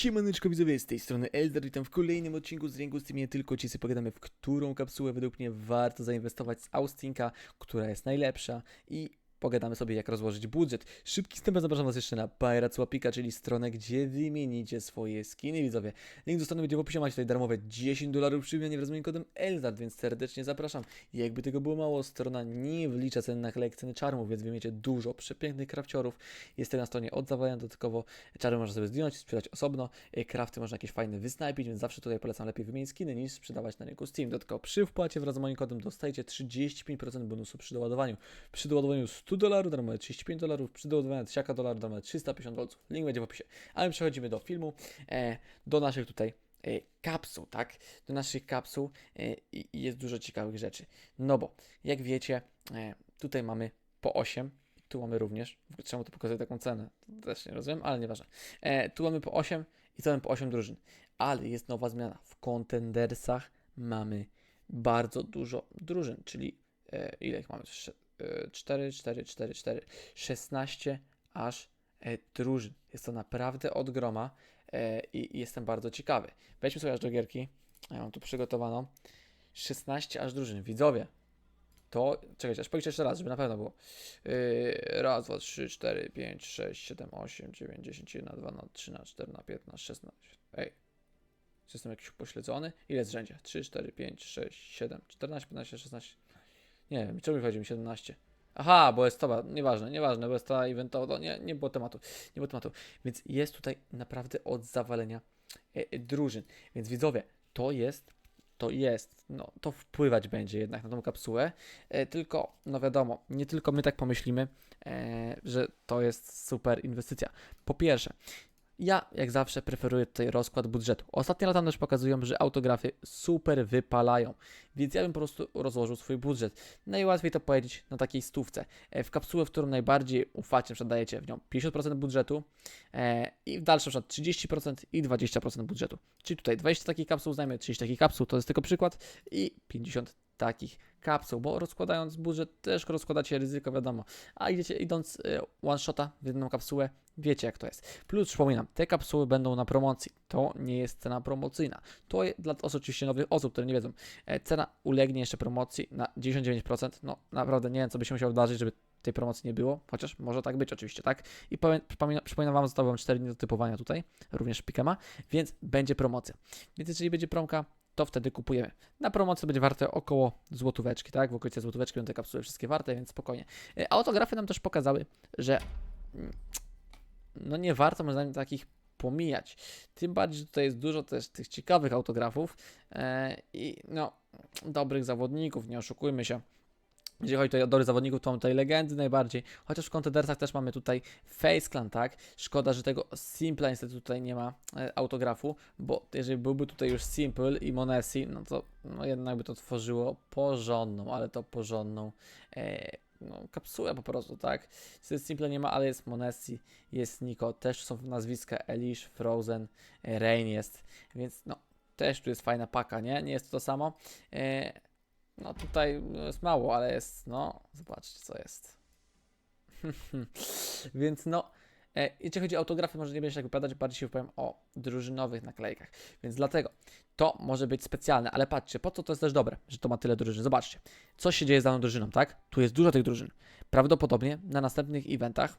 Siemaneczko widzowie, z tej strony Eldar, witam w kolejnym odcinku z Ringu Steam. Nie tylko dzisiaj pogadamy, w którą kapsułę według mnie warto zainwestować z Austinka, która jest najlepsza i pogadamy sobie jak rozłożyć budżet. Szybki wstęp, zapraszam was jeszcze na Pirates Łapika, czyli stronę, gdzie wymienicie swoje skiny widzowie. Link do strony będzie w opisie, macie tutaj darmowe 10 dolarów przy wymianie wraz z moim kodem Eldar, więc serdecznie zapraszam. Jakby tego było mało, strona nie wlicza cen naklejek, ceny czarmów, więc wymiecie dużo przepięknych krawciorów. Jest na stronie od zamawiania dodatkowo. Czary można sobie zdjąć, sprzedać osobno. E, Crafty można jakieś fajne wysnajpić, więc zawsze tutaj polecam lepiej wymienić skiny niż sprzedawać na rynku Steam. Dodatkowo przy wpłacie wraz z moim kodem dostajecie 35% bonusu przy doładowaniu. Przy doładowaniu 100 dolarów, darmowe 35 dolarów, przy doładowaniu 1000 dolarów, darmowe 350 dolców. Link będzie w opisie. A my przechodzimy do filmu, e, do naszych tutaj e, kapsuł, tak? Do naszych kapsuł e, i jest dużo ciekawych rzeczy. No bo, jak wiecie, e, tutaj mamy po 8, tu mamy również, czemu to pokazuje taką cenę? To też nie rozumiem, ale nieważne. E, tu mamy po 8 i tu mamy po 8 drużyn. Ale jest nowa zmiana. W kontendersach mamy bardzo dużo drużyn, czyli e, ile ich mamy? Sze- e, 4, 4, 4, 4, 16 aż e, drużyn. Jest to naprawdę od groma e, i, jestem bardzo ciekawy. Wejdźmy sobie aż do gierki. Ja mam tu przygotowaną. 16 aż drużyn. Widzowie, to, czekajcie, aż policzę jeszcze raz, żeby na pewno było. Yy, raz, dwa, trzy, cztery, pięć, sześć, siedem, osiem, dziewięć, dziesięć, jedna, dwa, na trzy, na cztery, na piętnaście, szesnaście. Ej, jestem jakiś upośledzony? Ile jest rzędzie? 3, 4, 5, 6, 7, 14, 15, 16. Nie wiem, czemu mi chodzi mi 17? Aha, bo jest to, nieważne, nieważne, bo jest to eventowa, nie, nie było tematu, nie było tematu. Więc jest tutaj naprawdę od zawalenia e, e, drużyn. Więc widzowie, to jest, to jest, no to wpływać będzie jednak na tą kapsułę, e, tylko, no wiadomo, nie tylko my tak pomyślimy, e, że to jest super inwestycja. Po pierwsze, ja, jak zawsze, preferuję tutaj rozkład budżetu. Ostatnie lata też pokazują, że autografy super wypalają, więc ja bym po prostu rozłożył swój budżet. Najłatwiej to powiedzieć na takiej stówce. E, W kapsułę, w którą najbardziej ufacie, przedajecie w nią 50% budżetu e, i w dalszym przykład 30% i 20% budżetu. Czyli tutaj 20 takich kapsuł, znajmy 30 takich kapsuł, to jest tylko przykład, i 50 takich kapsuł, bo rozkładając budżet też rozkładacie ryzyko, wiadomo. A idziecie idąc e, one shota w jedną kapsułę, wiecie jak to jest. Plus przypominam, te kapsuły będą na promocji. To nie jest cena promocyjna. To dla oczywiście nowych osób, które nie wiedzą. E, Cena ulegnie jeszcze promocji na 99%. No naprawdę nie wiem, co by się musiało wydarzyć, żeby tej promocji nie było, chociaż może tak być oczywiście, tak? I powiem, przypomina, przypominam Wam, zostało Wam 4 dni do typowania tutaj, również Pikema, więc będzie promocja. Więc jeżeli będzie promka, to wtedy kupujemy. Na promocji będzie warte około złotóweczki, tak? W okolicy złotóweczki będą te kapsuły wszystkie warte, więc spokojnie. E, Autografy nam też pokazały, że mm, no nie warto moim zdaniem takich pomijać. Tym bardziej, że tutaj jest dużo też tych ciekawych autografów e, i no dobrych zawodników, nie oszukujmy się. Jeżeli chodzi tutaj o dobrych zawodników, to mamy tutaj legendy najbardziej, chociaż w Contendersach też mamy tutaj Face Clan, tak? Szkoda, że tego Simple niestety tutaj nie ma e, autografu, bo jeżeli byłby tutaj już Simple i Monesi, no to no jednak by to tworzyło porządną, ale to porządną e, no, kapsułę po prostu, tak? Simple nie ma, ale jest Monesi, jest Nico, też są nazwiska Elish, Frozen, e, Rain jest, więc no też tu jest fajna paka, nie? Nie jest to to samo. E, no tutaj jest mało, ale jest, no, zobaczcie co jest. Więc no, e, jeśli chodzi o autografy, może nie będzie tak wypadać, bardziej się wypowiem o drużynowych naklejkach. Więc dlatego to może być specjalne, ale patrzcie, po co to jest też dobre, że to ma tyle drużyn. Zobaczcie, co się dzieje z daną drużyną, tak? Tu jest dużo tych drużyn. Prawdopodobnie na następnych eventach,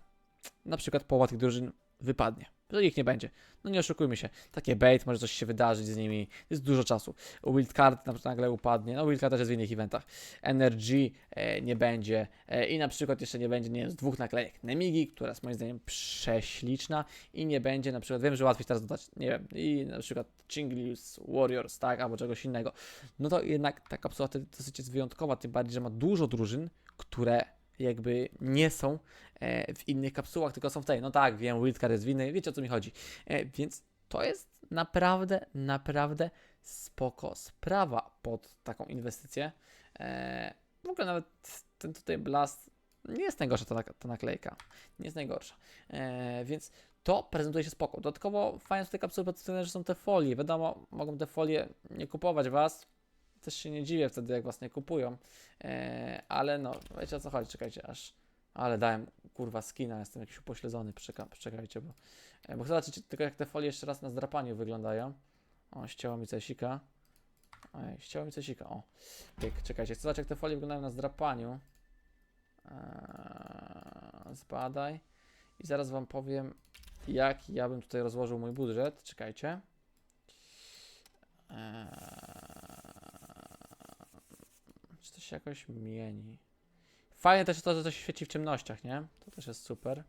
na przykład połowa tych drużyn wypadnie, że ich nie będzie. No nie oszukujmy się, takie bait, może coś się wydarzyć z nimi, jest dużo czasu. Wildcard na przykład nagle upadnie, no Wildcard też jest w innych eventach. Energy e, nie będzie e, i na przykład jeszcze nie będzie, nie wiem, z dwóch naklejek Nemigi, która jest moim zdaniem prześliczna i nie będzie na przykład, wiem, że łatwiej teraz dodać, nie wiem, i na przykład Chinglius, Warriors, tak, albo czegoś innego. No to jednak ta kapsuła dosyć jest wyjątkowa, tym bardziej, że ma dużo drużyn, które jakby nie są e, w innych kapsułach, tylko są w tej. No tak, wiem, Wildcard jest w wiecie o co mi chodzi. E, więc to jest naprawdę, naprawdę spoko sprawa pod taką inwestycję. E, w ogóle nawet ten tutaj Blast nie jest najgorsza ta, ta naklejka. Nie jest najgorsza. Więc to prezentuje się spoko. Dodatkowo fajne są te kapsuły pod że są te folie. Wiadomo, mogą te folie nie kupować Was. Też się nie dziwię wtedy, jak Was nie kupują. E, ale no, wiecie o co chodzi, czekajcie, aż... Ale dałem kurwa skina, jestem jakiś upośledzony, Przeka- przeczekajcie, bo, e, bo chcę zobaczyć tylko jak te folie jeszcze raz na zdrapaniu wyglądają. O, ścięło mi cesika. Ej, ścięło mi cesika, o. Pyk, czekajcie, chcę zobaczyć jak te folie wyglądają na zdrapaniu. Eee, zbadaj. I zaraz wam powiem, jak ja bym tutaj rozłożył mój budżet. Czekajcie. Eee, czy to się jakoś mieni? Fajne też jest to, że to się świeci w ciemnościach, nie? To też jest super.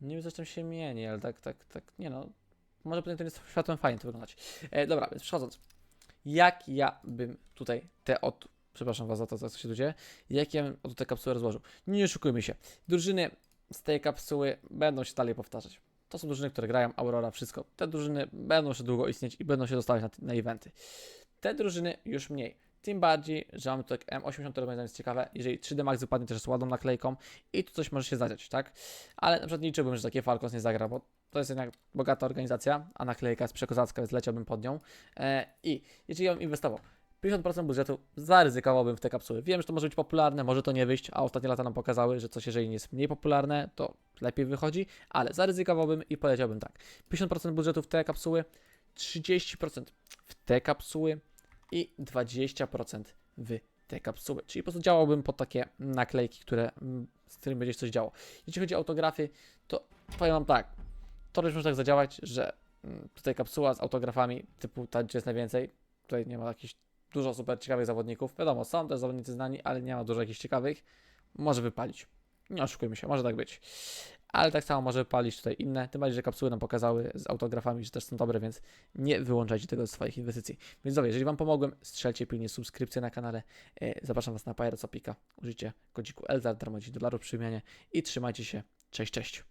Nie wiem, coś tam się mieni, ale tak, tak, tak, nie no. Może potem tym światłem fajnie to wyglądać. E, dobra, więc przechodząc. Jak ja bym tutaj te od... Przepraszam was za to, co się tu dzieje. Jak ja bym od te kapsuły rozłożył? Nie oszukujmy się. Drużyny z tej kapsuły będą się dalej powtarzać. To są drużyny, które grają Aurora, wszystko. Te drużyny będą jeszcze długo istnieć i będą się dostawać na, na eventy. Te drużyny już mniej. Tym bardziej, że mamy tutaj M80, które będzie jest ciekawe. Jeżeli 3D Max wypadnie też z ładną naklejką i tu coś może się zadziać, tak? Ale na przykład nie liczyłbym, że takie Falcons nie zagra, bo to jest jednak bogata organizacja, a naklejka jest przekozacka, więc leciałbym pod nią. E, I jeżeli ja bym inwestował 50% budżetu, zaryzykowałbym w te kapsuły. Wiem, że to może być popularne, może to nie wyjść, a ostatnie lata nam pokazały, że coś jeżeli jest mniej popularne, to lepiej wychodzi, ale zaryzykowałbym i poleciałbym tak. 50% budżetu w te kapsuły, 30% w te kapsuły i 20% w te kapsuły. Czyli po prostu działałbym pod takie naklejki, które, mm, z którymi będzie się coś działo. Jeśli chodzi o autografy, to powiem wam tak, to też może tak zadziałać, że mm, tutaj kapsuła z autografami, typu ta, gdzie jest najwięcej, tutaj nie ma jakichś dużo super ciekawych zawodników. Wiadomo, są też zawodnicy znani, ale nie ma dużo jakichś ciekawych. Może wypalić. Nie oszukujmy się, może tak być. Ale tak samo może wypalić tutaj inne. Tym bardziej, że kapsuły nam pokazały z autografami, że też są dobre, więc nie wyłączajcie tego ze swoich inwestycji. Więc dobra, jeżeli Wam pomogłem, strzelcie pilnie subskrypcję na kanale. E, Zapraszam Was na Pirates Opika. Użyjcie kodziku ELZAR, darmo 10 dolarów przy wymianie i trzymajcie się. Cześć, cześć.